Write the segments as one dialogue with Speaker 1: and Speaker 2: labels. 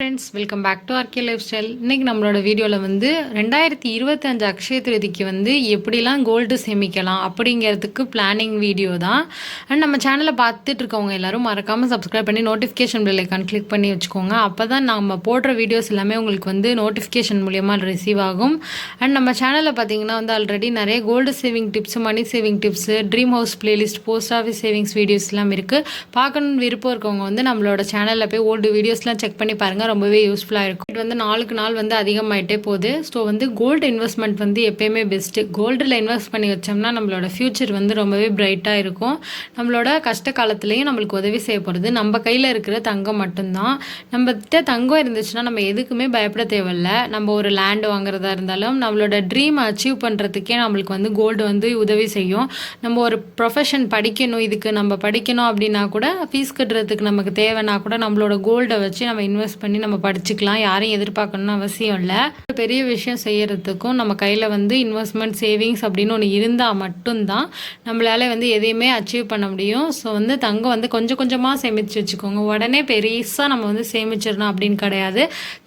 Speaker 1: Friends welcome back to R K life style இன்றைக்கி நம்மளோட வீடியோவில் வந்து ரெண்டாயிரத்தி இருபத்தஞ்சு அக்ஷய திருதிக்கு வந்து எப்படிலாம் கோல்டு சேமிக்கலாம் அப்படிங்கிறதுக்கு பிளானிங் வீடியோ தான். அண்ட் நம்ம சேனலை பார்த்துட்டு இருக்கவங்க எல்லாரும் மறக்காமல் சப்ஸ்கிரைப் பண்ணி நோட்டிஃபிகேஷன் பெல் ஐக்கான் கிளிக் பண்ணி வச்சுக்கோங்க. அப்போ தான் நம்ம போடுற வீடியோஸ் எல்லாமே உங்களுக்கு வந்து நோட்டிஃபிகேஷன் மூலியமாக ரிசீவ் ஆகும். அண்ட் நம்ம சேனலில் பார்த்தீங்கன்னா வந்து ஆல்ரெடி நிறைய gold saving tips money saving tips dream house playlist post office savings videos எல்லாம் இருக்குது பார்க்கணுன்னு விருப்பம் இருக்கவங்க வந்து நம்மளோட சேனலில் போய் ஓல்டு வீடியோஸ்லாம் செக் பண்ணி பாருங்கள் ரொம்பவே யூஸ்ஃபுல்லாக இருக்கும். இது வந்து நாளுக்கு நாள் வந்து அதிகமாயிட்டே போகுது. ஸோ வந்து கோல்டு இன்வெஸ்ட்மெண்ட் வந்து எப்பயுமே பெஸ்ட்டு கோல்டில் இன்வெஸ்ட் பண்ணி வச்சோம்னா நம்மளோட ஃப்யூச்சர் வந்து ரொம்பவே பிரைட்டாக இருக்கும். நம்மளோட கஷ்ட காலத்துலேயும் நம்மளுக்கு உதவி செய்ய போகிறது நம்ம கையில் இருக்கிற தங்கம் மட்டும்தான். நம்மகிட்ட தங்கம் இருந்துச்சுன்னா நம்ம எதுக்குமே பயப்பட தேவையில்ல. நம்ம ஒரு லேண்ட் வாங்குறதா இருந்தாலும் நம்மளோட ட்ரீம் அச்சீவ் பண்ணுறதுக்கே நம்மளுக்கு வந்து கோல்டு வந்து உதவி செய்யும். நம்ம ஒரு ப்ரொஃபஷன் படிக்கணும் இதுக்கு நம்ம படிக்கணும் அப்படின்னா கூட ஃபீஸ் கட்டுறதுக்கு நமக்கு தேவைன்னா கூட நம்மளோட கோல்டை வச்சு நம்ம இன்வெஸ்ட் பண்ணி நம்ம படிச்சுக்கலாம். யாரையும் எதிர்பார்க்கணும்னு அவசியம் இல்லை. பெரிய விஷயம் செய்யறதுக்கும் நம்ம கையில் வந்து இன்வெஸ்ட்மெண்ட் சேவிங்ஸ் அப்படின்னு ஒன்று இருந்தால் மட்டும்தான் நம்மளால வந்து எதையுமே அச்சீவ் பண்ண முடியும். ஸோ வந்து தங்கம் வந்து கொஞ்சம் கொஞ்சமாக சேமித்து வச்சுக்கோங்க. உடனே பெருசாக நம்ம வந்து சேமிச்சிடணும் அப்படின்னு கிடையாது.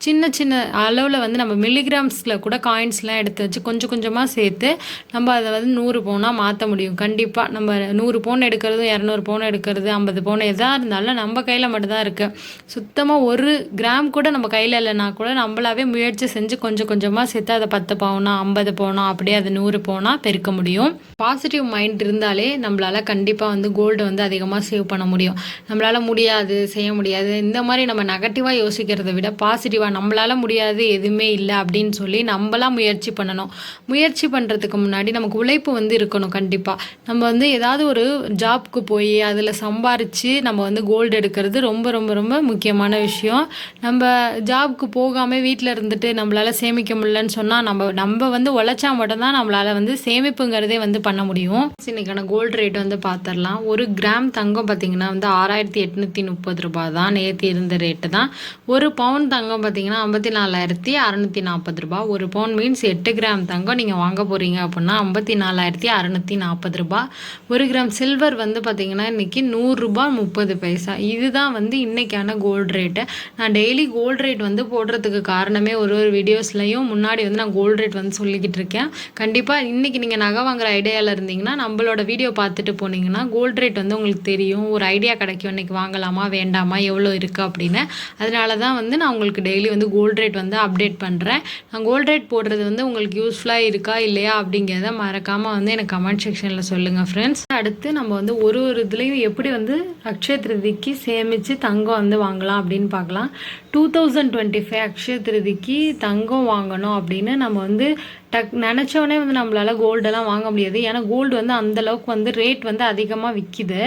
Speaker 1: சின்ன சின்ன அளவில் வந்து நம்ம மில்லிகிராம்ஸில் கூட காயின்ஸ்லாம் எடுத்து வச்சு கொஞ்சம் கொஞ்சமாக சேர்த்து நம்ம அதை வந்து நூறு பவுனாக மாற்ற முடியும். கண்டிப்பாக நம்ம நூறு பவுன் எடுக்கிறது இரநூறு பவுன் எடுக்கிறது ஐம்பது பவுன் எதாக இருந்தாலும் நம்ம கையில் மட்டும்தான் இருக்குது சுத்தமாக ஒரு கிராம் கூட நம்ம கையில் இல்லைனா கூட நம்மளாவே முயற்சி செஞ்சு கொஞ்சம் கொஞ்சமாக சேர்த்து அதை பத்து பவுனா ஐம்பது பவுனா அப்படியே அது நூறு பவுனா பெருக்க முடியும். பாசிட்டிவ் மைண்ட் இருந்தாலே நம்மளால் கண்டிப்பாக வந்து கோல்டு வந்து அதிகமாக சேவ் பண்ண முடியும். நம்மளால் முடியாது செய்ய முடியாது. இந்த மாதிரி நம்ம நெகட்டிவாக யோசிக்கிறத விட பாசிட்டிவாக நம்மளால் முடியாது எதுவுமே இல்லை அப்படின்னு சொல்லி நம்மளாம் முயற்சி பண்ணணும். முயற்சி பண்ணுறதுக்கு முன்னாடி நமக்கு உழைப்பு வந்து இருக்கணும் கண்டிப்பாக நம்ம வந்து ஏதாவது ஒரு ஜாப்க்கு போய் அதில் சம்பாரித்து நம்ம வந்து கோல்டு எடுக்கிறது ரொம்ப ரொம்ப ரொம்ப முக்கியமான விஷயம். நம்ம நம்ம ஜாப்க்கு போகாமல் வீட்டில் இருந்துட்டு நம்மளால் சேமிக்க முடியலன்னு சொன்னால் நம்ம நம்ம வந்து உழைச்சா மட்டும்தான் நம்மளால் வந்து சேமிப்புங்கிறதே வந்து பண்ண முடியும். இன்றைக்கான கோல்டு ரேட் வந்து பார்த்துடலாம் ஒரு கிராம் தங்கம் பார்த்தீங்கன்னா வந்து ஆறாயிரத்தி எட்நூற்றி முப்பது ரூபாய் தான் நேற்று இருந்த ரேட்டு தான். ஒரு பவுன் தங்கம் பார்த்திங்கன்னா ஐம்பத்தி நாலாயிரத்தி அறநூற்றி நாற்பது ரூபாய். ஒரு பவுன் மீன்ஸ் எட்டு கிராம் தங்கம் நீங்கள் வாங்க போகிறீங்க அப்படின்னா ஐம்பத்தி நாலாயிரத்தி அறநூற்றி நாற்பது ரூபாய். ஒரு கிராம் சில்வர் வந்து பார்த்திங்கன்னா இன்றைக்கி நூறுரூபா முப்பது பைசா. இதுதான் வந்து இன்றைக்கான கோல்டு ரேட்டு நான் டெய்லி கோல்டு ரேட் வந்து போடுறதுக்கு காரணமே ஒரு ஒரு வீடியோஸ்லையும் முன்னாடி வந்து நான் கோல்டு ரேட் வந்து சொல்லிக்கிட்டு இருக்கேன். கண்டிப்பாக இன்றைக்கி நீங்கள் நகை வாங்குற ஐடியாவில் இருந்தீங்கன்னா நம்மளோட வீடியோ பார்த்துட்டு போனீங்கன்னா கோல்டு ரேட் வந்து உங்களுக்கு தெரியும். ஒரு ஐடியா கிடைக்கும் இன்றைக்கி வாங்கலாமா வேண்டாமா எவ்வளோ இருக்குது அப்படின்னு. அதனால தான் வந்து நான் உங்களுக்கு டெய்லி வந்து கோல்டு ரேட் வந்து அப்டேட் பண்ணுறேன் நான் கோல்டு ரேட் போடுறது வந்து உங்களுக்கு யூஸ்ஃபுல்லாக இருக்கா இல்லையா அப்படிங்கிறத மறக்காமல் வந்து எனக்கு கமெண்ட் செக்ஷனில் சொல்லுங்கள் ஃப்ரெண்ட்ஸ் அடுத்து நம்ம வந்து ஒரு ஒரு இதுலேயும் எப்படி வந்து அக்ஷய திருதிக்கு சேமித்து தங்கம் வந்து வாங்கலாம் அப்படின்னு பார்க்கலாம். Two thousand twenty five Akshaya திருதிக்கு தங்கம் வாங்கணும் அப்படின்னு நம்ம வந்து டக் நினச்சோடனே வந்து நம்மளால் கோல்டெல்லாம் வாங்க முடியாது. ஏன்னா கோல்டு வந்து அந்தளவுக்கு வந்து ரேட் வந்து அதிகமாக விற்கிது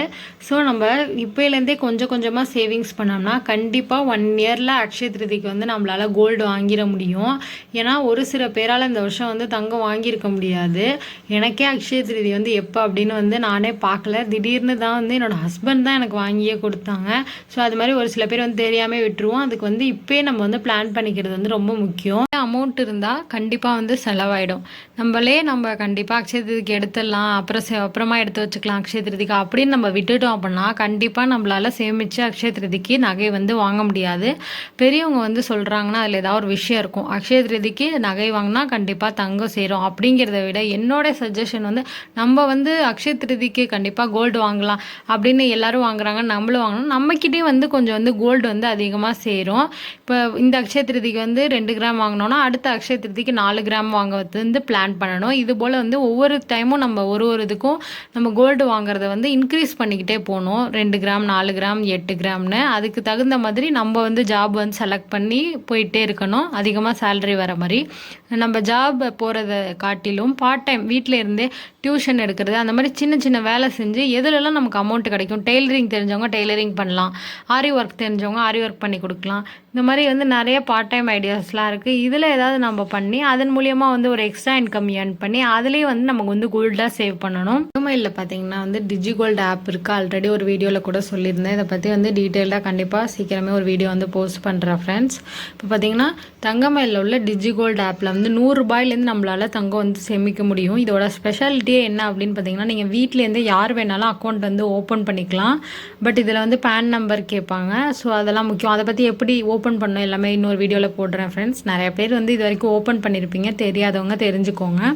Speaker 1: ஸோ நம்ம இப்போலேருந்தே கொஞ்சம் கொஞ்சமாக சேவிங்ஸ் பண்ணோம்னா கண்டிப்பாக ஒன் இயரில் அக்ஷய திருதிக்கு வந்து நம்மளால் கோல்டு வாங்கிட முடியும். ஏன்னா ஒரு சில பேரால் இந்த வருஷம் வந்து தங்கம் வாங்கியிருக்க முடியாது. எனக்கே அக்ஷய திருதி வந்து எப்போ அப்படின்னு வந்து நானே பார்க்கல. திடீர்னு தான் வந்து என்னோடய ஹஸ்பண்ட் தான் எனக்கு வாங்கியே கொடுத்தாங்க. ஸோ அது மாதிரி ஒரு சில பேர் வந்து தெரியாமல் விட்டுருவோம். அதுக்கு வந்து இப்போயே நம்ம வந்து பிளான் பண்ணிக்கிறது வந்து ரொம்ப முக்கியம். அமௌண்ட் இருந்தால் கண்டிப்பாக வந்து செலவாயிடும் நம்மளே நம்ம கண்டிப்பாக அக்ஷய திருதிக்கு எடுத்துடலாம் அப்புறம் அப்புறமா எடுத்து வச்சுக்கலாம் அக்ஷய திருதிக்கு அப்படின்னு நம்ம விட்டுட்டோம் அப்படின்னா கண்டிப்பாக நம்மளால் சேமித்து அக்ஷய திருதிக்கு நகை வந்து வாங்க முடியாது. பெரியவங்க வந்து சொல்கிறாங்கன்னா அதில் ஏதாவது ஒரு விஷயம் இருக்கும். அக்ஷய திருதிக்கு நகை வாங்கினா கண்டிப்பாக தங்கம் சேரும் அப்படிங்கிறத விட என்னோட சஜஷன் வந்து நம்ம வந்து அக்ஷய திருதிக்கு கண்டிப்பாக கோல்டு வாங்கலாம் அப்படின்னு எல்லோரும் வாங்குறாங்க நம்மளும் வாங்கணும். நம்மக்கிட்டே வந்து கொஞ்சம் வந்து கோல்டு வந்து அதிகமாக சேரும். இப்போ இந்த அக்ஷய திருதிக்கு வந்து ரெண்டு கிராம் வாங்கினோன்னா அடுத்த அக்ஷய திருதிக்கு நாலு கிராம் வாங்க வந்து பிளான் பண்ணணும். இது போல் வந்து ஒவ்வொரு டைமும் நம்ம ஒரு ஒரு இதுக்கும் நம்ம கோல்டு வாங்குறத வந்து இன்க்ரீஸ் பண்ணிக்கிட்டே போகணும். ரெண்டு கிராம் நாலு கிராம் எட்டு கிராம்னு அதுக்கு தகுந்த மாதிரி நம்ம வந்து ஜாப் வந்து செலக்ட் பண்ணி போயிட்டே இருக்கணும். அதிகமாக சேலரி வர மாதிரி. நம்ம ஜாப் போகிறத காட்டிலும் பார்ட் டைம் வீட்டில் இருந்தே டியூஷன் எடுக்கிறது அந்த மாதிரி சின்ன சின்ன வேலை செஞ்சு எதுலலாம் நமக்கு அமௌண்ட் கிடைக்கும்? டெய்லரிங் தெரிஞ்சவங்க டெய்லரிங் பண்ணலாம். ஆரி ஒர்க் தெரிஞ்சவங்க ஆரி ஒர்க் பண்ணி கொடுக்கலாம். இந்த மாதிரி வந்து நிறைய பார்ட் டைம் ஐடியாஸ்லாம் இருக்குது இதில் ஏதாவது நம்ம பண்ணி அதன் மூலியமாக வந்து ஒரு எக்ஸ்ட்ரா இன்கம் ஏர்ன் பண்ணி அதுலேயே வந்து நமக்கு வந்து கோல்டாக சேவ் பண்ணணும். மொபைலில் பார்த்தீங்கன்னா வந்து டிஜி கோல்டு ஆப் இருக்குது ஆல்ரெடி ஒரு வீடியோவில் கூட சொல்லியிருந்தேன். இதை பற்றி வந்து டீட்டெயிலாக கண்டிப்பாக சீக்கிரமே ஒரு வீடியோ வந்து போஸ்ட் பண்ணுறேன் ஃப்ரெண்ட்ஸ் இப்போ பார்த்தீங்கன்னா தங்கமயிலில் உள்ள டிஜி கோல்டு ஆப்பில் வந்து நூறுரூபாயிலேருந்து நம்மளால் தங்கம் வந்து சேமிக்க முடியும். இதோட ஸ்பெஷாலிட்டியே என்ன அப்படின்னு பார்த்தீங்கன்னா நீங்கள் வீட்டிலேருந்து யார் வேணாலும் அக்கௌண்ட் வந்து ஓப்பன் பண்ணிக்கலாம். பட் இதில் வந்து பேன் நம்பர் கேட்பாங்க. ஸோ அதெல்லாம் முக்கியம். அதை பற்றி எப்படி ஓப்பன் பண்ணணும் எல்லாமே இன்னொரு வீடியோவில் போடுறேன் ஃப்ரெண்ட்ஸ் நிறைய பேர் வந்து இது வரைக்கும் ஓப்பன் பண்ணியிருப்பீங்க தெரியாதவங்க வச்சுக்கோங்க.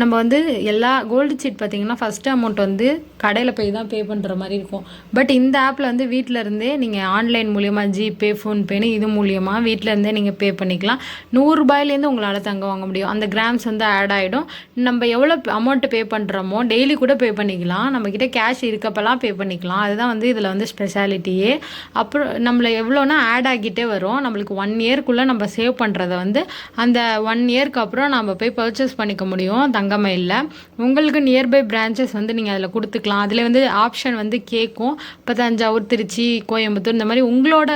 Speaker 1: நம்ம வந்து எல்லா கோல்டு சீட் பார்த்திங்கன்னா ஃபஸ்ட்டு அமௌண்ட் வந்து கடையில் போய் தான் பே பண்ணுற மாதிரி இருக்கும். பட் இந்த ஆப்பில் வந்து வீட்டில் இருந்தே நீங்கள் ஆன்லைன் மூலியமாக ஜிபே ஃபோன்பேன்னு இது மூலியமாக வீட்டில் இருந்தே நீங்கள் பே பண்ணிக்கலாம். நூறுரூபாயிலேருந்து உங்களால் தங்க வாங்க முடியும். அந்த கிராம்ஸ் வந்து ஆட் ஆகிடும் நம்ம எவ்வளோ அமௌண்ட்டு பே பண்ணுறோமோ டெய்லி கூட பே பண்ணிக்கலாம். நம்மக்கிட்ட கேஷ் இருக்கப்பெல்லாம் பே பண்ணிக்கலாம். அதுதான் வந்து இதில் வந்து ஸ்பெஷாலிட்டியே அப்புறம் நம்மளை எவ்வளோனா ஆட் ஆகிட்டே வரும். நம்மளுக்கு ஒன் இயர்க்குள்ளே நம்ம சேவ் பண்ணுறத வந்து அந்த ஒன் இயர்க்கு அப்புறம் நம்ம போய் பர்ச்சேஸ் பண்ணிக்க முடியும். தங்கமயிலில் உங்களுக்கு நியர்பை பிரான்ச்சஸ் வந்து நீங்கள் அதில் கொடுத்துக்கலாம். அதில் வந்து ஆப்ஷன் வந்து கேட்கும் இப்போ தஞ்சாவூர் திருச்சி கோயம்புத்தூர் இந்த மாதிரி உங்களோட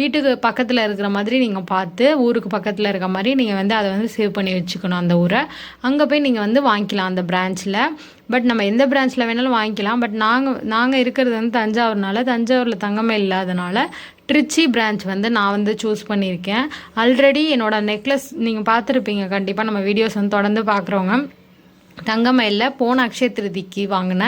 Speaker 1: வீட்டுக்கு பக்கத்தில் இருக்கிற மாதிரி நீங்கள் பார்த்து ஊருக்கு பக்கத்தில் இருக்க மாதிரி நீங்கள் வந்து அதை வந்து சேவ் பண்ணி வச்சுக்கணும் அந்த ஊரை. அங்கே போய் நீங்கள் வந்து வாங்கிக்கலாம் அந்த பிரான்ச்சில் பட் நம்ம எந்த பிரான்ச்சில் வேணாலும் வாங்கிக்கலாம். பட் நாங்கள் நாங்கள் இருக்கிறது வந்து தஞ்சாவூர்னால தஞ்சாவூரில் தங்கமே இல்லாதனால ட்ரிச்சி பிரான்ச் வந்து நான் வந்து சூஸ் பண்ணியிருக்கேன். ஆல்ரெடி என்னோடய நெக்லஸ் நீங்கள் பார்த்துருப்பீங்க. கண்டிப்பாக நம்ம வீடியோஸ் வந்து தொடர்ந்து பார்க்குறவங்க தங்கமயிலில் போன அக்ஷய திருதிக்கு வாங்கின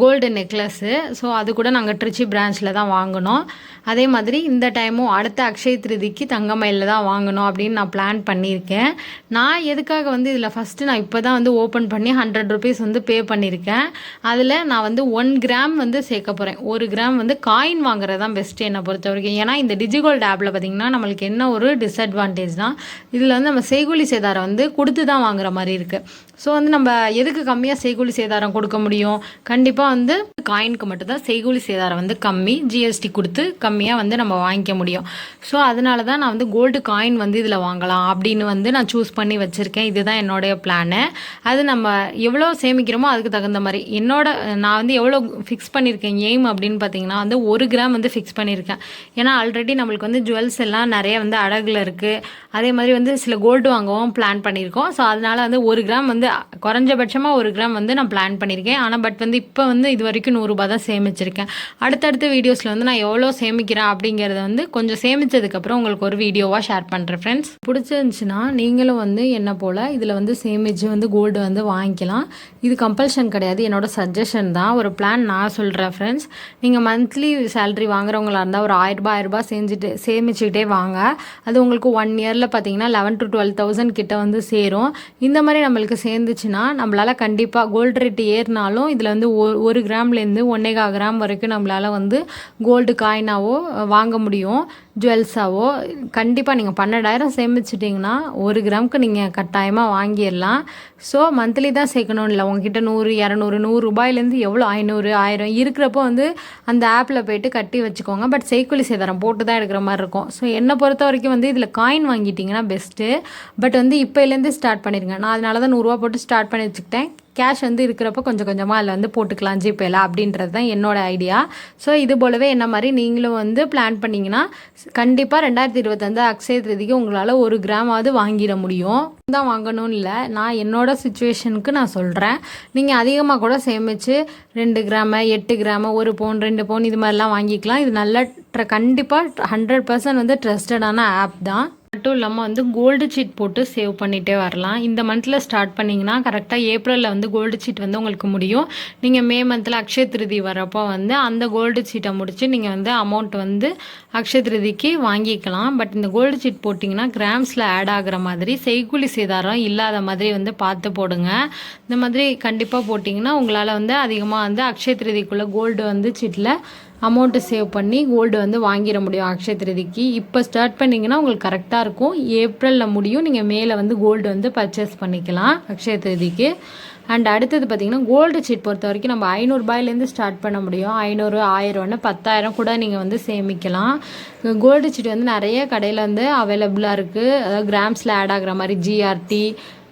Speaker 1: கோல்டு நெக்லஸ்ஸு ஸோ அது கூட நாங்கள் ட்ரிச்சி பிரான்ச்சில் தான் வாங்கினோம். அதே மாதிரி இந்த டைமும் அடுத்த அக்ஷய திருதிக்கு தங்கமயிலில் தான் வாங்கணும் அப்படின்னு நான் பிளான் பண்ணியிருக்கேன். நான் எதுக்காக வந்து இதில் ஃபஸ்ட்டு நான் இப்போ தான் வந்து ஓப்பன் பண்ணி ஹண்ட்ரட் ருபீஸ் வந்து பே பண்ணியிருக்கேன். அதில் நான் வந்து ஒன் கிராம் வந்து சேர்க்க போகிறேன் ஒரு கிராம் வந்து காயின் வாங்குறது தான் பெஸ்ட்டு என்னை பொறுத்த வரைக்கும். ஏன்னா இந்த டிஜிகோல்டு ஆப்பில் பார்த்திங்கன்னா நம்மளுக்கு என்ன ஒரு டிஸ்அட்வான்டேஜ் தான் இதில் வந்து நம்ம செய்கூலி சேதாரம் வந்து கொடுத்து தான் வாங்குற மாதிரி இருக்குது ஸோ வந்து நம்ம எதுக்கு கம்மியாக செய்கூலி சேதாரம் கொடுக்க முடியும்? கண்டிப்பாக வந்து காயினுக்கு மட்டும்தான் செய்கூலி சேதாரம் வந்து கம்மி. ஜிஎஸ்டி கொடுத்து கம்மியாக வந்து நம்ம வாங்கிக்க முடியும். ஸோ அதனால தான் நான் வந்து கோல்டு காயின் வந்து இதில் வாங்கலாம் அப்படின்னு வந்து நான் சூஸ் பண்ணி வச்சுருக்கேன். இதுதான் என்னுடைய பிளானு அது நம்ம எவ்வளோ சேமிக்கிறோமோ அதுக்கு தகுந்த மாதிரி. என்னோட நான் வந்து எவ்வளோ ஃபிக்ஸ் பண்ணியிருக்கேன் எய்ம் அப்படின்னு பார்த்தீங்கன்னா வந்து ஒரு கிராம் வந்து ஃபிக்ஸ் பண்ணியிருக்கேன் ஏன்னா ஆல்ரெடி நம்மளுக்கு வந்து ஜுவல்ஸ் எல்லாம் நிறைய வந்து அடகில் இருக்குது அதே மாதிரி வந்து சில கோல்டு வாங்கவும் பிளான் பண்ணியிருக்கோம் ஸோ அதனால் வந்து ஒரு கிராம் வந்து குறைஞ்சபட்சமாக ஒரு கிராம் வந்து நான் பிளான் பண்ணியிருக்கேன். ஆனால் பட் வந்து இப்போ வந்து இது வரைக்கும் நூறுரூபா தான் சேமிச்சிருக்கேன். அடுத்தடுத்த வீடியோஸில் வந்து நான் எவ்வளோ சேமிக்கிறேன் அப்படிங்கிறத வந்து கொஞ்சம் சேமித்ததுக்கப்புறம் உங்களுக்கு ஒரு வீடியோவாக ஷேர் பண்ணுறேன் ஃப்ரெண்ட்ஸ் பிடிச்சிருந்துச்சுன்னா நீங்களும் வந்து என்ன போல் இதில் வந்து சேமித்து வந்து கோல்டு வந்து வாங்கிக்கலாம். இது கம்பல்ஷன் கிடையாது. என்னோட சஜஷன் தான். ஒரு பிளான் நான் சொல்கிறேன் ஃப்ரெண்ட்ஸ் நீங்கள் மந்த்லி சேலரி வாங்குறவங்களா இருந்தால் ஒரு ஆயிரரூபா ஆயிரரூபா செஞ்சுட்டு சேமிச்சுக்கிட்டே வாங்க. அது உங்களுக்கு ஒன் இயரில் பார்த்தீங்கன்னா லெவன் டு டுவெல் தௌசண்ட் கிட்ட வந்து சேரும். இந்த மாதிரி நம்மளுக்கு சேர்ந்துச்சுன்னா நம்மளால் கண்டிப்பாக கோல்டு ரேட்டு ஏறினாலும் இதில் வந்து ஒரு ஒரு கிராம்லேருந்து ஒன்னேகா கிராம் வரைக்கும் நம்மளால் வந்து கோல்டு காயினாவோ வாங்க முடியும். ஜுவல்ஸாவோ கண்டிப்பாக நீங்கள் பன்னெண்டாயிரம் சேமிச்சிட்டிங்கன்னா ஒரு கிராமுக்கு நீங்கள் கட்டாயமாக வாங்கிடலாம். ஸோ மந்த்லி தான் சேர்க்கணும். இல்லை உங்ககிட்ட நூறு இரநூறு நூறு ரூபாயிலேருந்து எவ்வளோ ஐநூறு ஆயிரம் இருக்கிறப்போ வந்து அந்த ஆப்பில் போயிட்டு கட்டி வச்சுக்கோங்க. பட் செய்கூலி சேதாரம் போட்டு தான் எடுக்கிற மாதிரி இருக்கும். ஸோ என்னை பொறுத்த வரைக்கும் வந்து இதில் காயின் வாங்கிட்டிங்கன்னா பெஸ்ட்டு பட் வந்து இப்போலேருந்து ஸ்டார்ட் பண்ணிடுங்க நான் அதனால தான் நூறுரூவா போட்டு ஸ்டார்ட் பண்ணி வச்சுக்கிட்டேன். கேஷ் வந்து இருக்கிறப்ப கொஞ்சம் கொஞ்சமாக அதில் வந்து போட்டுக்கலாம் ஜிபேல அப்படின்றது தான் என்னோட ஐடியா ஸோ இது போலவே என்ன மாதிரி நீங்களும் வந்து பிளான் பண்ணிங்கன்னா கண்டிப்பாக ரெண்டாயிரத்தி இருபத்தஞ்சு அக்ஷய திருதிக்கு உங்களால் ஒரு கிராமாவது வாங்கிட முடியும். தான் வாங்கணும்னு இல்லை. நான் என்னோட சுச்சுவேஷனுக்கு நான் சொல்கிறேன் நீங்கள் அதிகமாக கூட சேமித்து ரெண்டு கிராமு எட்டு கிராமு ஒரு பவுன் ரெண்டு பவுன் இது மாதிரிலாம் வாங்கிக்கலாம். இது நல்ல ட்ர கண்டிப்பாக ஹண்ட்ரட் பர்சன்ட் வந்து ட்ரஸ்டடான ஆப் தான். மட்டும் இல்லாமல் வந்து கோல்டு சீட் போட்டு சேவ் பண்ணிகிட்டே வரலாம். இந்த மந்தில் ஸ்டார்ட் பண்ணிங்கன்னா கரெக்டாக ஏப்ரலில் வந்து கோல்டு சீட் வந்து உங்களுக்கு முடியும். நீங்கள் மே மந்தில் அக்ஷய திருதி வரப்போ வந்து அந்த கோல்டு சீட்டை முடித்து நீங்கள் வந்து அமௌண்ட் வந்து அக்ஷய திருதிக்கு வாங்கிக்கலாம். பட் இந்த கோல்டு சீட் போட்டிங்கன்னா கிராம்ஸில் ஆட் ஆகிற மாதிரி செய்கூலி சேதாரம் இல்லாத மாதிரி வந்து பார்த்து போடுங்க. இந்த மாதிரி கண்டிப்பாக போட்டிங்கன்னா உங்களால் வந்து அதிகமாக வந்து அக்ஷய திருதிக்குள்ளே கோல்டு வந்து சீட்டில் அமௌண்ட்டு சேவ் பண்ணி கோல்டு வந்து வாங்கிட முடியும் அக்ஷய திருதிக்கு. இப்போ ஸ்டார்ட் பண்ணிங்கன்னா உங்களுக்கு கரெக்டாக இருக்கும். ஏப்ரலில் முடியும். நீங்கள் மேலே வந்து கோல்டு வந்து பர்ச்சேஸ் பண்ணிக்கலாம் அக்ஷய திருதிக்கு. அண்ட் அடுத்தது பார்த்திங்கன்னா கோல்டு சீட் பொறுத்த வரைக்கும் நம்ம ஐநூறுபாயிலேருந்து ஸ்டார்ட் பண்ண முடியும். ஐநூறு ஆயிரம்னு பத்தாயிரம் கூட நீங்கள் வந்து சேமிக்கலாம். கோல்டு சீட் வந்து நிறைய கடையில் வந்து அவைலபிளாக இருக்குது அதாவது கிராம்ஸில் ஆட் ஆகிற மாதிரி ஜிஆர்டி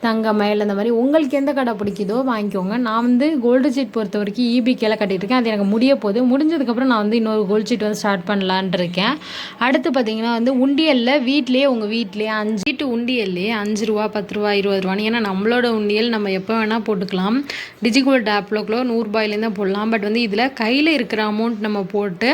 Speaker 1: தங்கமயில் இந்த மாதிரி உங்களுக்கு எந்த கடை பிடிக்குதோ வாங்கிக்கோங்க. நான் வந்து கோல்டு சீட் பொறுத்த வரைக்கும் ஈபி இபி கீழே அது எனக்கு முடிய போகுது. முடிஞ்சதுக்கப்புறம் நான் வந்து இன்னொரு கோல்டு சீட் வந்து ஸ்டார்ட் பண்ணலான் இருக்கேன். அடுத்து பார்த்தீங்கன்னா வந்து உண்டியலில் வீட்லேயே உங்கள் வீட்லேயே அஞ்சு வீட்டு உண்டியல்லையே அஞ்சு ரூபா பத்து ரூபா இருபது ரூபான்னு. ஏன்னா நம்மளோட உண்டியல் நம்ம எப்போ வேணால் போட்டுக்கலாம். டிஜிகோல்டு ஆப்லோக்குள்ள நூறுரூபாயிலேருந்து போடலாம். பட் வந்து இதில் கையில் இருக்கிற அமௌண்ட் நம்ம போட்டு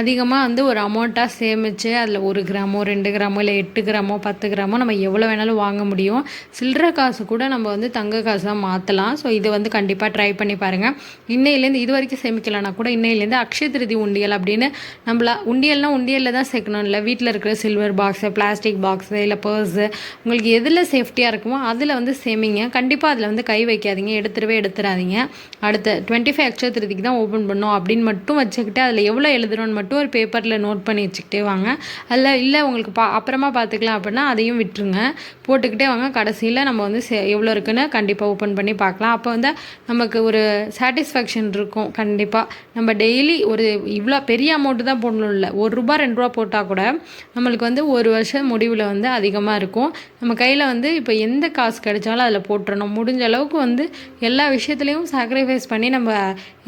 Speaker 1: அதிகமாக வந்து ஒரு அமௌண்ட்டாக சேமித்து அதில் ஒரு கிராமோ ரெண்டு கிராமோ இல்லை எட்டு கிராமோ பத்து கிராமோ நம்ம எவ்வளோ வேணாலும் வாங்க முடியும். சில்லற காசு கூட நம்ம வந்து தங்க காசாக மாற்றலாம் ஸோ இதை வந்து கண்டிப்பாக ட்ரை பண்ணி பாருங்கள் இன்னையிலேருந்து இது வரைக்கும் சேமிக்கலைன்னா கூட இன்னையிலேருந்து அக்ஷய திருதி உண்டியல் அப்படின்னு நம்மள உண்டியல்னால் உண்டியலில் தான் சேர்க்கணும். இல்லை வீட்டில் இருக்கிற சில்வர் பாக்ஸு பிளாஸ்டிக் பாக்ஸு இல்லை பர்ஸு உங்களுக்கு எதில் சேஃப்டியாக இருக்குமோ அதில் வந்து சேமிங்க. கண்டிப்பாக அதில் வந்து கை வைக்காதீங்க. எடுத்துடவே எடுத்துடாதீங்க. அடுத்த டுவெண்ட்டி ஃபைவ் அக்ஷய திருதிக்கு தான் ஓப்பன் பண்ணோம் அப்படின்னு மட்டும் வச்சுக்கிட்டு அதில் எவ்வளோ எழுதுறோன்னு மட்டும் ஒரு பேப்பரில் நோட் பண்ணி வச்சுக்கிட்டே வாங்க. அதில் இல்லை உங்களுக்கு பா அப்புறமா பார்த்துக்கலாம் அப்படின்னா அதையும் விட்டுருங்க. போட்டுக்கிட்டே வாங்க. கடைசியில் நம்ம வந்து சே எவ்வளோ இருக்குன்னு கண்டிப்பாக ஓப்பன் பண்ணி பார்க்கலாம் அப்போ வந்து நமக்கு ஒரு சாட்டிஸ்ஃபேக்ஷன் இருக்கும் கண்டிப்பாக நம்ம டெய்லி ஒரு இவ்வளோ பெரிய அமௌண்ட்டு தான் போடணும் இல்லை ஒரு ரூபா ரெண்டு ரூபா போட்டால் கூட நம்மளுக்கு வந்து ஒரு வருஷம் முடிவில் வந்து அதிகமாக இருக்கும். நம்ம கையில் வந்து இப்போ எந்த காசு கிடைச்சாலும் அதில் போட்டுறணும். முடிஞ்ச அளவுக்கு வந்து எல்லா விஷயத்துலையும் சாக்ரிஃபைஸ் பண்ணி நம்ம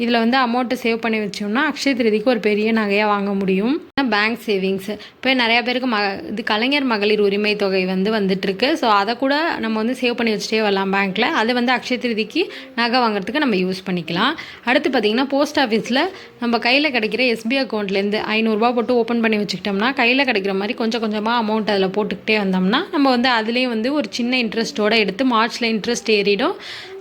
Speaker 1: இதில் வந்து அமௌண்ட்டை சேவ் பண்ணி வச்சோம்னா அக்ஷய திருதிக்கு ஒரு பெரிய நகையாக வாங்க முடியும். பேங்க் சேவிங்ஸ் இப்போ நிறையா பேருக்கு ம இது கலைஞர் மகளிர் உரிமை தொகை வந்து வந்துட்டுருக்கு ஸோ அதை கூட நம்ம வந்து சேவ் பண்ணி வச்சுட்டே வரலாம் பேங்க்கில் அதை வந்து அக்ஷய திருதிக்கு நகை வாங்குறதுக்கு நம்ம யூஸ் பண்ணிக்கலாம். அடுத்து பார்த்திங்கன்னா போஸ்ட் ஆஃபீஸில் நம்ம கையில் கிடைக்கிற எஸ்பி அக்கௌண்ட்லேருந்து ஐநூறுரூவா போட்டு ஓப்பன் பண்ணி வச்சுக்கிட்டோம்னா கையில் கிடைக்கிற மாதிரி கொஞ்சம் கொஞ்சமாக அமௌண்ட் அதில் போட்டுக்கிட்டே வந்தோம்னா நம்ம வந்து அதுலேயும் வந்து ஒரு சின்ன இன்ட்ரெஸ்ட்டோட எடுத்து மார்ச்சில் இன்ட்ரெஸ்ட் ஏறிடும்.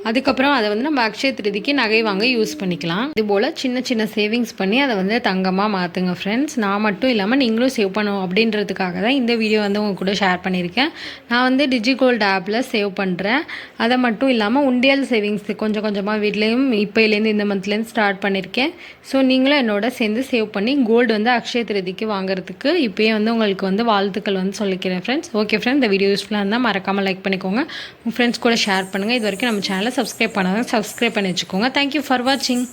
Speaker 1: அதுக்கப்புறம் அதை வந்து நம்ம அக்ஷய திருதிக்கு நகை வாங்க யூஸ் பண்ணிக்கலாம். இது போல் சின்ன சின்ன சேவிங்ஸ் பண்ணி அதை வந்து தங்கமாக மாற்றுங்க ஃப்ரெண்ட்ஸ் நான் மட்டும் இல்லாமல் நீங்களும் சேவ் பண்ணும் அப்படின்றதுக்காக தான் இந்த வீடியோ வந்து உங்கள் கூட ஷேர் பண்ணியிருக்கேன். நான் வந்து டிஜிகோல்டு ஆப்பில் சேவ் பண்ணுறேன் அதை மட்டும் இல்லாமல் உண்டியல் சேவிங்ஸ் கொஞ்சம் கொஞ்சமாக வீட்லேயும் இப்போலேருந்து இந்த மந்த்லேருந்து ஸ்டார்ட் பண்ணியிருக்கேன். ஸோ நீங்களும் என்னோட சேர்ந்து சேவ் பண்ணி கோல்டு வந்து அக்ஷய திருதிக்கு வாங்குறதுக்கு இப்போயே வந்து உங்களுக்கு வந்து வாழ்த்துக்கள் வந்து சொல்லிக்கிறேன் ஃப்ரெண்ட்ஸ் ஓகே ஃப்ரெண்ட்ஸ் இந்த வீடியோ யூஸ்ஃபுல்லாக இருந்தால் மறக்காமல் லைக் பண்ணிக்கோங்க. உங்கள் ஃப்ரெண்ட்ஸ் கூட ஷேர் பண்ணுங்கள் இது வரைக்கும் நம்ம சேனல் சப்ஸ்கிரைப் பண்ணாதான் சப்ஸ்கிரைப் பண்ணி வச்சுக்கோங்க. தேங்க்யூ ஃபார் வாட்சிங்